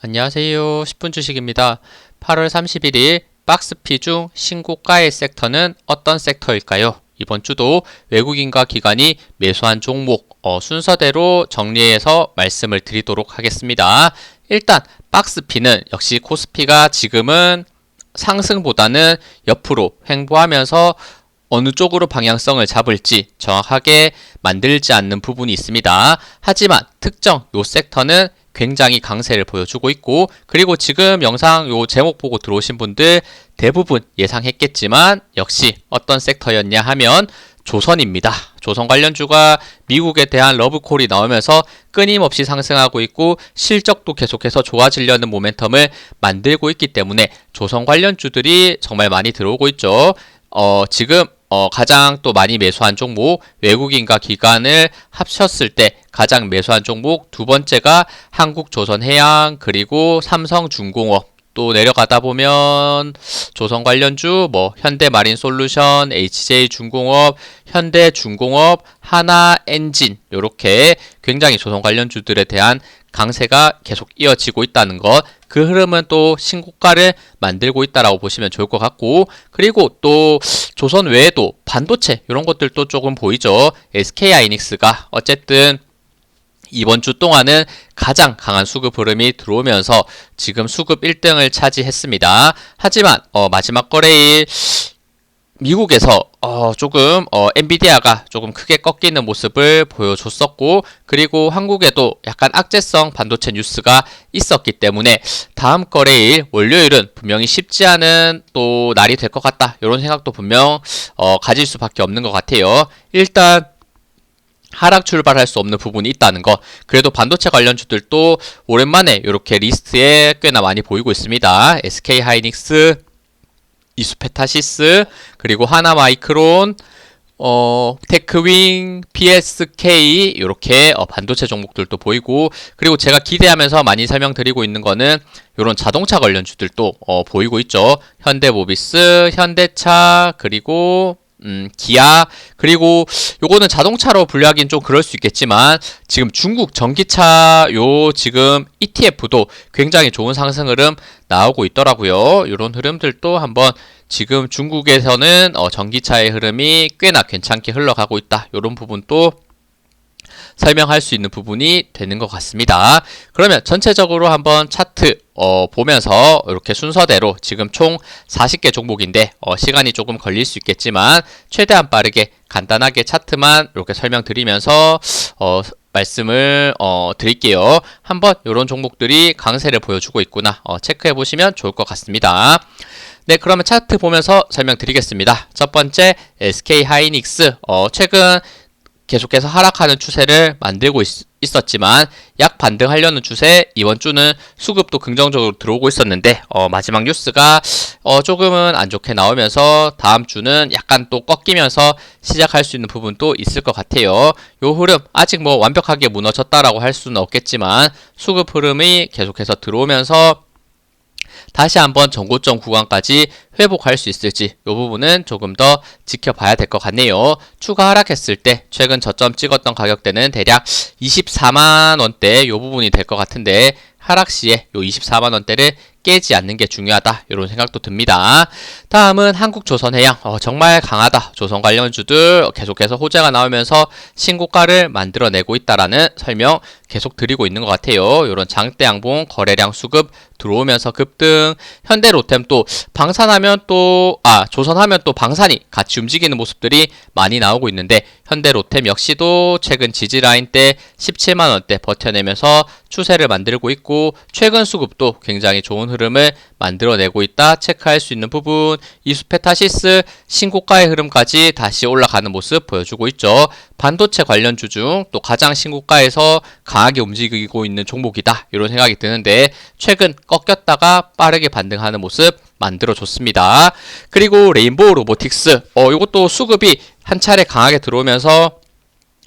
안녕하세요. 10분 주식입니다. 8월 31일 박스피 중 신고가의 섹터는 어떤 섹터일까요? 이번 주도 외국인과 기관이 매수한 종목 어, 순서대로 정리해서 말씀을 드리도록 하겠습니다. 일단 박스피는 역시 코스피가 지금은 상승보다는 옆으로 횡보하면서 어느 쪽으로 방향성을 잡을지 정확하게 만들지 않는 부분이 있습니다. 하지만 특정 요 섹터는 굉장히 강세를 보여주고 있고 그리고 지금 영상 요 제목 보고 들어오신 분들 대부분 예상했겠지만 역시 어떤 섹터였냐 하면 조선입니다. 조선 관련주가 미국에 대한 러브콜이 나오면서 끊임없이 상승하고 있고 실적도 계속해서 좋아지려는 모멘텀을 만들고 있기 때문에 조선 관련주들이 정말 많이 들어오고 있죠. 어, 지금 어, 가장 또 많이 매수한 종목 외국인과 기관을 합쳤을 때 가장 매수한 종목 두 번째가 한국조선해양 그리고 삼성중공업 또 내려가다 보면 조선 관련주 뭐 현대 마린 솔루션, HJ중공업, 현대 중공업, 하나 엔진 이렇게 굉장히 조선 관련주들에 대한 강세가 계속 이어지고 있다는 것. 그 흐름은 또 신고가를 만들고 있다라고 보시면 좋을 것 같고 그리고 또 조선 외에도 반도체 이런 것들도 조금 보이죠. SK하이닉스가 어쨌든 이번 주 동안은 가장 강한 수급 흐름이 들어오면서 지금 수급 1등을 차지했습니다. 하지만 어, 마지막 거래일 미국에서 어, 조금 어, 엔비디아가 조금 크게 꺾이는 모습을 보여줬었고 그리고 한국에도 약간 악재성 반도체 뉴스가 있었기 때문에 다음 거래일 월요일은 분명히 쉽지 않은 또 날이 될 것 같다 이런 생각도 분명 어, 가질 수밖에 없는 것 같아요. 일단 하락 출발할 수 없는 부분이 있다는 거. 그래도 반도체 관련 주들도 오랜만에 이렇게 리스트에 꽤나 많이 보이고 있습니다. SK 하이닉스, 이수페타시스, 그리고 하나마이크론, 어, 테크윙, PSK 이렇게 어, 반도체 종목들도 보이고 그리고 제가 기대하면서 많이 설명드리고 있는 거는 이런 자동차 관련 주들도 어, 보이고 있죠. 현대모비스, 현대차 그리고 음, 기아 그리고 요거는 자동차로 분류하기는 좀 그럴 수 있겠지만 지금 중국 전기차 요 지금 ETF도 굉장히 좋은 상승 흐름 나오고 있더라고요. 이런 흐름들도 한번 지금 중국에서는 어, 전기차의 흐름이 꽤나 괜찮게 흘러가고 있다. 이런 부분도 설명할 수 있는 부분이 되는 것 같습니다. 그러면 전체적으로 한번 차트 어, 보면서 이렇게 순서대로 지금 총 40개 종목인데 어, 시간이 조금 걸릴 수 있겠지만 최대한 빠르게 간단하게 차트만 이렇게 설명드리면서 어, 말씀을 어, 드릴게요. 한번 이런 종목들이 강세를 보여주고 있구나 어, 체크해 보시면 좋을 것 같습니다. 네, 그러면 차트 보면서 설명드리겠습니다. 첫 번째 SK 하이닉스 어, 최근 계속해서 하락하는 추세를 만들고 있, 었지만 약 반등하려는 추세 이번 주는 수급도 긍정적으로 들어오고 있었는데 어, 마지막 뉴스가 어, 조금은 안 좋게 나오면서 다음 주는 약간 또 꺾이면서 시작할 수 있는 부분도 있을 것 같아요. 요 흐름 아직 뭐 완벽하게 무너졌다라고 할 수는 없겠지만 수급 흐름이 계속해서 들어오면서 다시 한번 전고점 구간까지 회복할 수 있을지 이 부분은 조금 더 지켜봐야 될 것 같네요. 추가 하락했을 때 최근 저점 찍었던 가격대는 대략 24만 원대 이 부분이 될 것 같은데 하락 시에 요 24만 원대를 깨지 않는 게 중요하다 이런 생각도 듭니다. 다음은 한국조선해양 어, 정말 강하다. 조선 관련주들 계속해서 호재가 나오면서 신고가를 만들어내고 있다라는 설명 계속 드리고 있는 것 같아요. 이런 장대 양봉 거래량 수급 들어오면서 급등 현대 로템 또 방산하면 또 아 조선하면 또 방산이 같이 움직이는 모습들이 많이 나오고 있는데 현대 로템 역시도 최근 지지 라인 때 17만 원대 버텨내면서 추세를 만들고 있고 최근 수급도 굉장히 좋은 흐름을 만들어내고 있다 체크할 수 있는 부분 이수페타시스 신고가의 흐름까지 다시 올라가는 모습 보여주고 있죠. 반도체 관련주 중 또 가장 신고가에서 강하게 움직이고 있는 종목이다 이런 생각이 드는데 최근 꺾였다가 빠르게 반등하는 모습 만들어줬습니다. 그리고 레인보우 로보틱스 어 이것도 수급이 한 차례 강하게 들어오면서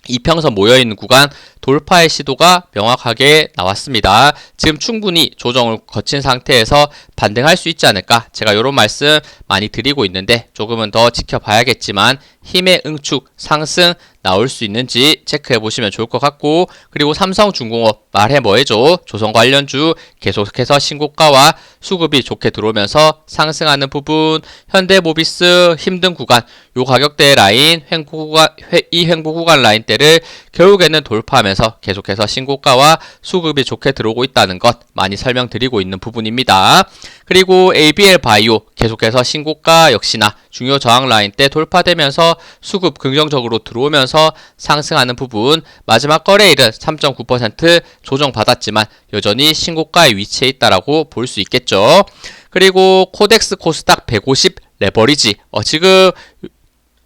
이평선 모여있는 구간 돌파의 시도가 명확하게 나왔습니다. 지금 충분히 조정을 거친 상태에서 반등할 수 있지 않을까 제가 이런 말씀 많이 드리고 있는데 조금은 더 지켜봐야겠지만 힘의 응축 상승 나올 수 있는지 체크해 보시면 좋을 것 같고 그리고 삼성중공업 말해 뭐해줘 조선 관련주 계속해서 신고가와 수급이 좋게 들어오면서 상승하는 부분 현대모비스 힘든 구간 요 가격대 라인 횡보 구간 회- 이 횡보 구간 라인대를 결국에는 돌파하면서 계속해서 신고가와 수급이 좋게 들어오고 있다는 것 많이 설명드리고 있는 부분입니다. 그리고 ABL 바이오 계속해서 신고가 역시나 중요 저항 라인대 돌파되면서 수급 긍정적으로 들어오면서 상승하는 부분 마지막 거래일은 3.9% 조정받았지만 여전히 신고가에 위치해 있다라고 볼 수 있겠죠. 그리고 코덱스 코스닥 150 레버리지 어, 지금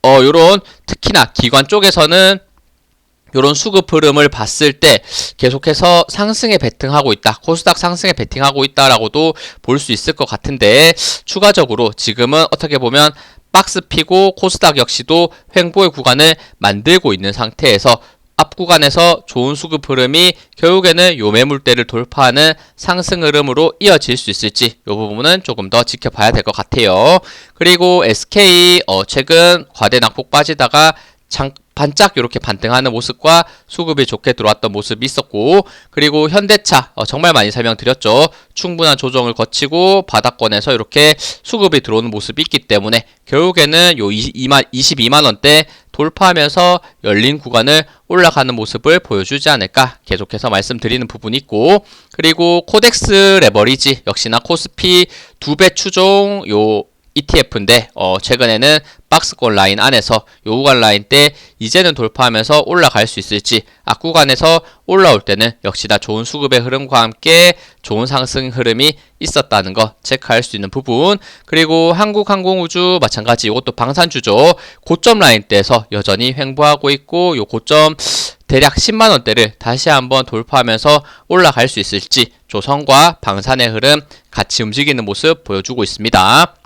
어 요런 특히나 기관 쪽에서는 요런 수급 흐름을 봤을 때 계속해서 상승에 베팅하고 있다. 코스닥 상승에 베팅하고 있다라고도 볼 수 있을 것 같은데 추가적으로 지금은 어떻게 보면 박스 피고 코스닥 역시도 횡보의 구간을 만들고 있는 상태에서 앞 구간에서 좋은 수급 흐름이 결국에는 요 매물대를 돌파하는 상승 흐름으로 이어질 수 있을지 이 부분은 조금 더 지켜봐야 될 것 같아요. 그리고 SK 어 최근 과대 낙폭 빠지다가 장, 반짝 이렇게 반등하는 모습과 수급이 좋게 들어왔던 모습이 있었고 그리고 현대차 어, 정말 많이 설명드렸죠 충분한 조정을 거치고 바닥권에서 이렇게 수급이 들어오는 모습이 있기 때문에 결국에는 요 22만, 22만 원대 돌파하면서 열린 구간을 올라가는 모습을 보여주지 않을까 계속해서 말씀드리는 부분이 있고 그리고 코덱스 레버리지 역시나 코스피 두 배 추종 요 ETF인데 어 최근에는 박스권 라인 안에서 요 구간 라인 때 이제는 돌파하면서 올라갈 수 있을지 앞 구간에서 올라올 때는 역시나 좋은 수급의 흐름과 함께 좋은 상승 흐름이 있었다는 거 체크할 수 있는 부분 그리고 한국항공우주 마찬가지 이것도 방산주죠 고점 라인 때에서 여전히 횡보하고 있고 요 고점 대략 10만 원대를 다시 한번 돌파하면서 올라갈 수 있을지 조선과 방산의 흐름 같이 움직이는 모습 보여주고 있습니다.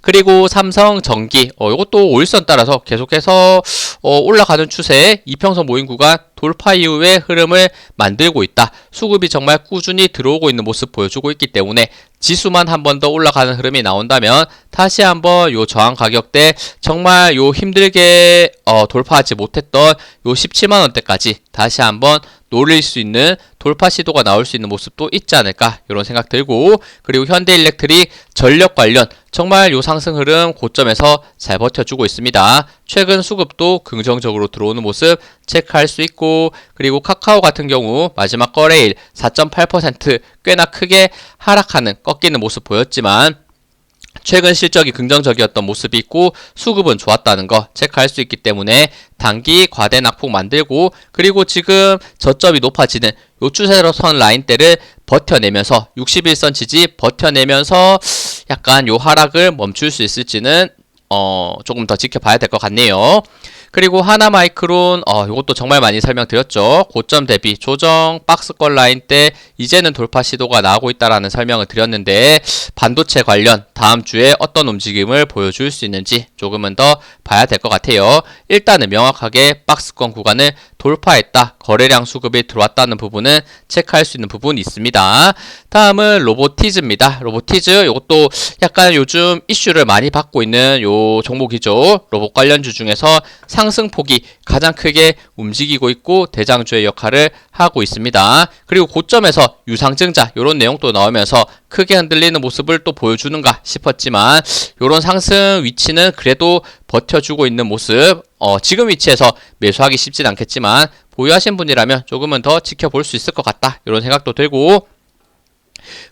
그리고 삼성 전기 어 이것도 5일선 따라서 계속해서 어 올라가는 추세 이평선 모임 구간 돌파 이후의 흐름을 만들고 있다. 수급이 정말 꾸준히 들어오고 있는 모습 보여주고 있기 때문에 지수만 한 번 더 올라가는 흐름이 나온다면 다시 한번 요 저항 가격대 정말 요 힘들게 어 돌파하지 못했던 요 17만 원대까지 다시 한번 노릴 수 있는 돌파 시도가 나올 수 있는 모습도 있지 않을까 이런 생각 들고 그리고 현대일렉트릭 전력 관련 정말 요 상승 흐름 고점에서 잘 버텨주고 있습니다. 최근 수급도 긍정적으로 들어오는 모습 체크할 수 있고 그리고 카카오 같은 경우 마지막 거래일 4.8% 꽤나 크게 하락하는 꺾이는 모습 보였지만 최근 실적이 긍정적이었던 모습이 있고 수급은 좋았다는 거 체크할 수 있기 때문에 단기 과대 낙폭 만들고 그리고 지금 저점이 높아지는 요 추세로선 라인대를 버텨내면서 61선 지지 버텨내면서 약간 요 하락을 멈출 수 있을지는 어 조금 더 지켜봐야 될 것 같네요. 그리고 하나 마이크론 어 이것도 정말 많이 설명드렸죠. 고점 대비 조정 박스권 라인 때 이제는 돌파 시도가 나오고 있다라는 설명을 드렸는데 반도체 관련 다음 주에 어떤 움직임을 보여줄 수 있는지 조금은 더 봐야 될 것 같아요. 일단은 명확하게 박스권 구간을 돌파했다. 거래량 수급이 들어왔다는 부분은 체크할 수 있는 부분이 있습니다. 다음은 로보티즈입니다. 로보티즈 이것도 약간 요즘 이슈를 많이 받고 있는 요 종목이죠. 로봇 관련주 중에서 상승폭이 가장 크게 움직이고 있고 대장주의 역할을 하고 있습니다. 그리고 고점에서 유상증자 이런 내용도 나오면서 크게 흔들리는 모습을 또 보여주는가 싶었지만 이런 상승 위치는 그래도 버텨주고 있는 모습 어, 지금 위치에서 매수하기 쉽진 않겠지만 보유하신 분이라면 조금은 더 지켜볼 수 있을 것 같다. 이런 생각도 들고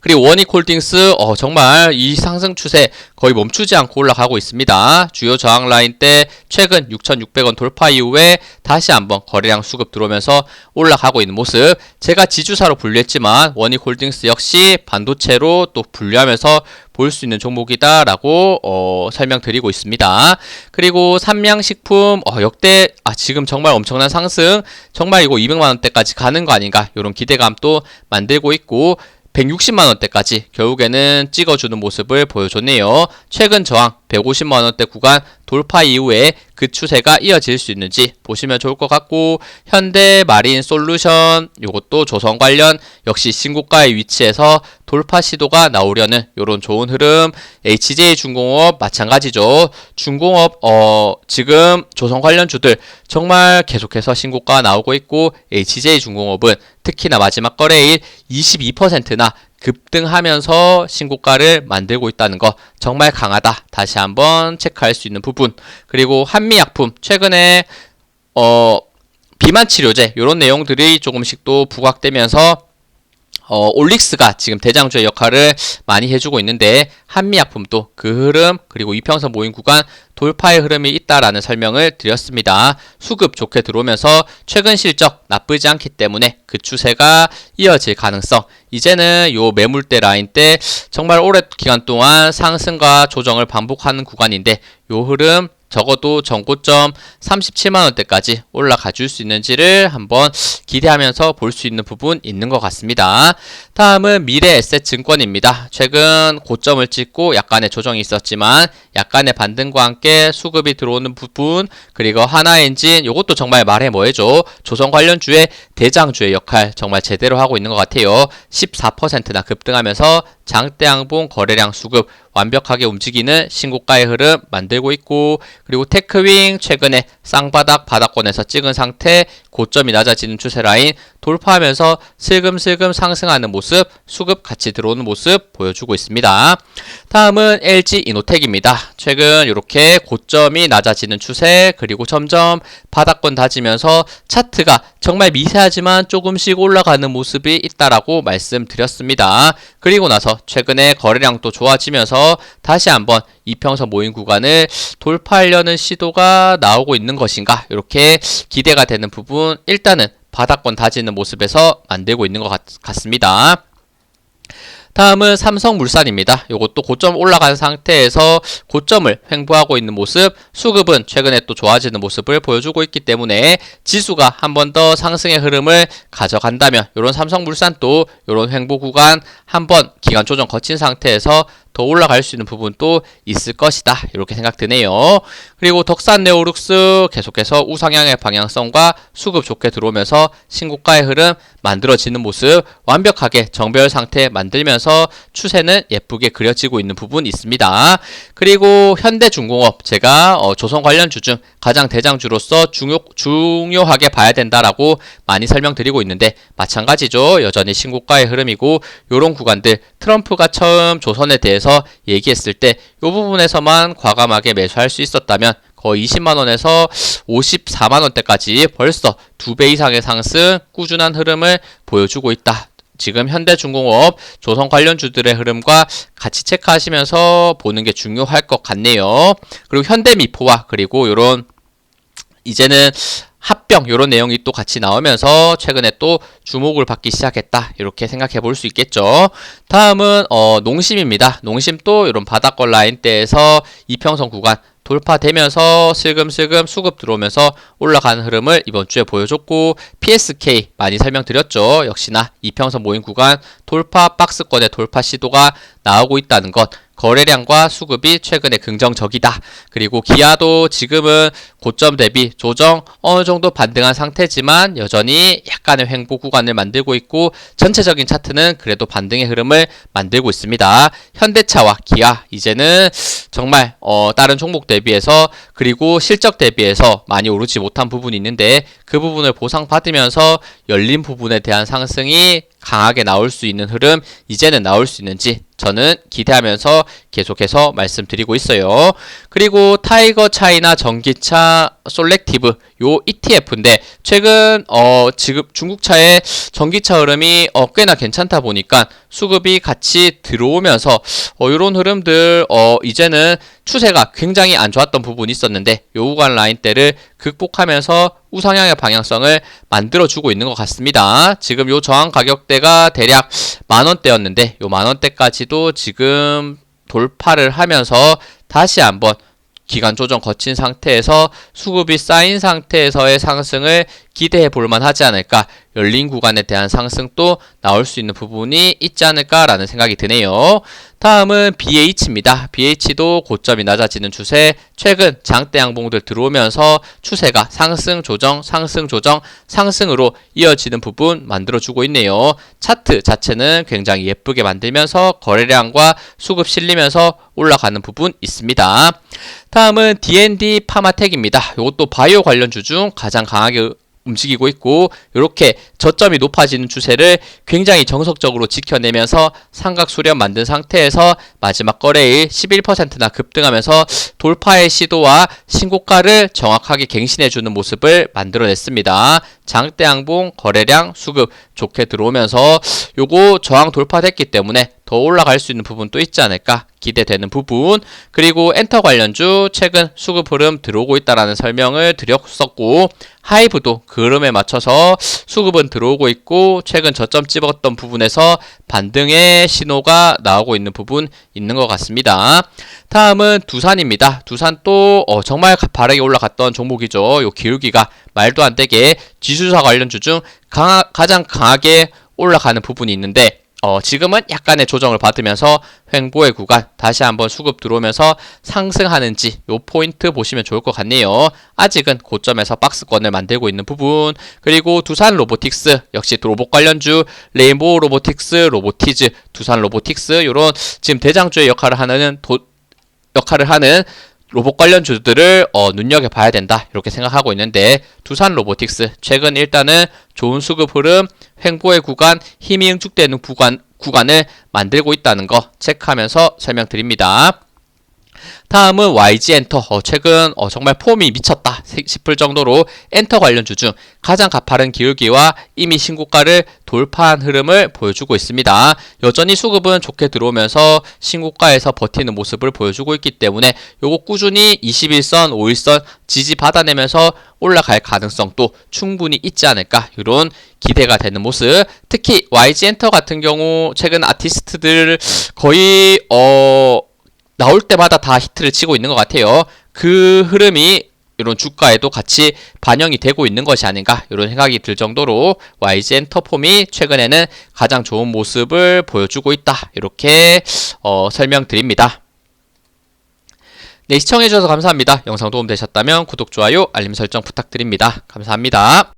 그리고 원익 홀딩스 어, 정말 이 상승 추세 거의 멈추지 않고 올라가고 있습니다. 주요 저항 라인 때 최근 6,600원 돌파 이후에 다시 한번 거래량 수급 들어오면서 올라가고 있는 모습. 제가 지주사로 분류했지만 원익 홀딩스 역시 반도체로 또 분류하면서 볼 수 있는 종목이다라고 어, 설명드리고 있습니다. 그리고 삼양식품 어, 역대 아 지금 정말 엄청난 상승 정말 이거 200만 원대까지 가는 거 아닌가 이런 기대감도 만들고 있고 160만 원대까지 결국에는 찍어주는 모습을 보여줬네요. 최근 저항 150만 원대 구간 돌파 이후에 그 추세가 이어질 수 있는지 보시면 좋을 것 같고 현대 마린 솔루션 요것도 조선 관련 역시 신고가의 위치에서 돌파 시도가 나오려는 요런 좋은 흐름 HJ 중공업 마찬가지죠. 중공업 어 지금 조선 관련 주들 정말 계속해서 신고가 나오고 있고 HJ 중공업은 특히나 마지막 거래일 22%나 급등하면서 신고가를 만들고 있다는 거 정말 강하다. 다시 한번 체크할 수 있는 부분. 그리고 한미약품 최근에 어 비만 치료제 이런 내용들이 조금씩 또 부각되면서 어, 올릭스가 지금 대장주의 역할을 많이 해주고 있는데 한미약품도 그 흐름 그리고 이평선 모임 구간 돌파의 흐름이 있다라는 설명을 드렸습니다. 수급 좋게 들어오면서 최근 실적 나쁘지 않기 때문에 그 추세가 이어질 가능성 이제는 요 매물대 라인 때 정말 오래 기간 동안 상승과 조정을 반복하는 구간인데 요 흐름 적어도 전고점 37만원대까지 올라가 줄 수 있는지를 한번 기대하면서 볼 수 있는 부분 있는 것 같습니다. 다음은 미래 에셋 증권입니다. 최근 고점을 찍고 약간의 조정이 있었지만 약간의 반등과 함께 수급이 들어오는 부분 그리고 하나엔진 이것도 정말 말해 뭐해줘 조선 관련주의 대장주의 역할 정말 제대로 하고 있는 것 같아요. 14%나 급등하면서 장대양봉 거래량 수급 완벽하게 움직이는 신고가의 흐름 만들고 있고 그리고 테크윙 최근에 쌍바닥 바닥권에서 찍은 상태 고점이 낮아지는 추세 라인 돌파하면서 슬금슬금 상승하는 모습 수급 같이 들어오는 모습 보여주고 있습니다. 다음은 LG 이노텍입니다. 최근 이렇게 고점이 낮아지는 추세 그리고 점점 바닥권 다지면서 차트가 정말 미세하지만 조금씩 올라가는 모습이 있다라고 말씀드렸습니다. 그리고 나서 최근에 거래량도 좋아지면서 다시 한번 이평선 모임 구간을 돌파하려는 시도가 나오고 있는 것인가 이렇게 기대가 되는 부분 일단은 바닥권 다지는 모습에서 만들고 있는 것 같, 같습니다. 다음은 삼성물산입니다. 이것도 고점 올라간 상태에서 고점을 횡보하고 있는 모습, 수급은 최근에 또 좋아지는 모습을 보여주고 있기 때문에 지수가 한 번 더 상승의 흐름을 가져간다면 이런 삼성물산도 이런 횡보 구간 한 번 기간 조정 거친 상태에서 더 올라갈 수 있는 부분도 있을 것이다. 이렇게 생각드네요. 그리고 덕산 네오룩스 계속해서 우상향의 방향성과 수급 좋게 들어오면서 신고가의 흐름 만들어지는 모습 완벽하게 정별 상태 만들면서 추세는 예쁘게 그려지고 있는 부분 있습니다. 그리고 현대중공업 제가 어, 조선 관련 주 중 가장 대장주로서 중요, 중요하게 봐야 된다라고 많이 설명드리고 있는데 마찬가지죠. 여전히 신고가의 흐름이고 이런 구간들 트럼프가 처음 조선에 대해서 얘기했을 때 이 부분에서만 과감하게 매수할 수 있었다면 거의 20만원에서 54만원대까지 벌써 두 배 이상의 상승 꾸준한 흐름을 보여주고 있다. 지금 현대중공업, 조선 관련주들의 흐름과 같이 체크하시면서 보는 게 중요할 것 같네요. 그리고 현대미포와 그리고 이런 이제는 합병 이런 내용이 또 같이 나오면서 최근에 또 주목을 받기 시작했다 이렇게 생각해 볼 수 있겠죠. 다음은 어, 농심입니다. 농심 또 이런 바닥권 라인대에서 이평선 구간 돌파되면서 슬금슬금 수급 들어오면서 올라가는 흐름을 이번 주에 보여줬고 PSK 많이 설명드렸죠. 역시나 이평선 모임 구간 돌파 박스권의 돌파 시도가 나오고 있다는 것 거래량과 수급이 최근에 긍정적이다. 그리고 기아도 지금은 고점 대비 조정 어느 정도 반등한 상태지만 여전히 약간의 횡보 구간을 만들고 있고 전체적인 차트는 그래도 반등의 흐름을 만들고 있습니다. 현대차와 기아 이제는 정말 어 다른 종목 대비해서 그리고 실적 대비해서 많이 오르지 못한 부분이 있는데 그 부분을 보상받으면서 열린 부분에 대한 상승이 강하게 나올 수 있는 흐름 이제는 나올 수 있는지 저는 기대하면서 계속해서 말씀드리고 있어요. 그리고 타이거 차이나 전기차 솔렉티브 요 ETF인데 최근 어 지금 중국차의 전기차 흐름이 어 꽤나 괜찮다 보니까 수급이 같이 들어오면서 어 요런 흐름들 어 이제는 추세가 굉장히 안 좋았던 부분이 있었는데 요 구간 라인대를 극복하면서 우상향의 방향성을 만들어주고 있는 것 같습니다. 지금 요 저항 가격대가 대략 만원대였는데 요 만원대까지도 지금 돌파를 하면서 다시 한번 기간 조정 거친 상태에서 수급이 쌓인 상태에서의 상승을 기대해 볼 만 하지 않을까 열린 구간에 대한 상승도 나올 수 있는 부분이 있지 않을까라는 생각이 드네요. 다음은 BH입니다. BH도 고점이 낮아지는 추세, 최근 장대 양봉들 들어오면서 추세가 상승 조정, 상승 조정, 상승으로 이어지는 부분 만들어주고 있네요. 차트 자체는 굉장히 예쁘게 만들면서 거래량과 수급 실리면서 올라가는 부분 있습니다. 다음은 D&D 파마텍입니다. 이것도 바이오 관련주 중 가장 강하게 움직이고 있고 이렇게 저점이 높아지는 추세를 굉장히 정석적으로 지켜내면서 삼각 수렴 만든 상태에서 마지막 거래일 11%나 급등하면서 돌파의 시도와 신고가를 정확하게 갱신해주는 모습을 만들어냈습니다. 장대 양봉 거래량 수급 좋게 들어오면서 요거 저항 돌파됐기 때문에 더 올라갈 수 있는 부분도 있지 않을까 기대되는 부분 그리고 엔터 관련주 최근 수급 흐름 들어오고 있다라는 설명을 드렸었고 하이브도 그 흐름에 맞춰서 수급은 들어오고 있고 최근 저점 찍었던 부분에서 반등의 신호가 나오고 있는 부분 있는 것 같습니다. 다음은 두산입니다. 두산 또 어, 정말 가파르게 올라갔던 종목이죠. 요 기울기가 말도 안 되게 지수사 관련주 중 강하, 가장 강하게 올라가는 부분이 있는데 어, 지금은 약간의 조정을 받으면서 횡보의 구간 다시 한번 수급 들어오면서 상승하는지 요 포인트 보시면 좋을 것 같네요. 아직은 고점에서 박스권을 만들고 있는 부분 그리고 두산 로보틱스 역시 로봇 관련주 레인보우 로보틱스 로보티즈 두산 로보틱스 요런 지금 대장주의 역할을 하는 도, 역할을 하는 로봇 관련 주들을 어, 눈여겨봐야 된다 이렇게 생각하고 있는데 두산 로보틱스 최근 일단은 좋은 수급 흐름 횡보의 구간 힘이 응축되는 구간, 구간을 만들고 있다는 거 체크하면서 설명드립니다. 다음은 YG 엔터. 어, 최근 어, 정말 폼이 미쳤다 싶을 정도로 엔터 관련 주 중 가장 가파른 기울기와 이미 신고가를 돌파한 흐름을 보여주고 있습니다. 여전히 수급은 좋게 들어오면서 신고가에서 버티는 모습을 보여주고 있기 때문에 요거 꾸준히 21선, 5일선 지지 받아내면서 올라갈 가능성도 충분히 있지 않을까 이런 기대가 되는 모습. 특히 YG 엔터 같은 경우 최근 아티스트들 거의 어 나올 때마다 다 히트를 치고 있는 것 같아요. 그 흐름이 이런 주가에도 같이 반영이 되고 있는 것이 아닌가 이런 생각이 들 정도로 YG 엔터폼이 최근에는 가장 좋은 모습을 보여주고 있다 이렇게 어, 설명드립니다. 네 시청해주셔서 감사합니다. 영상 도움되셨다면 구독, 좋아요, 알림 설정 부탁드립니다. 감사합니다.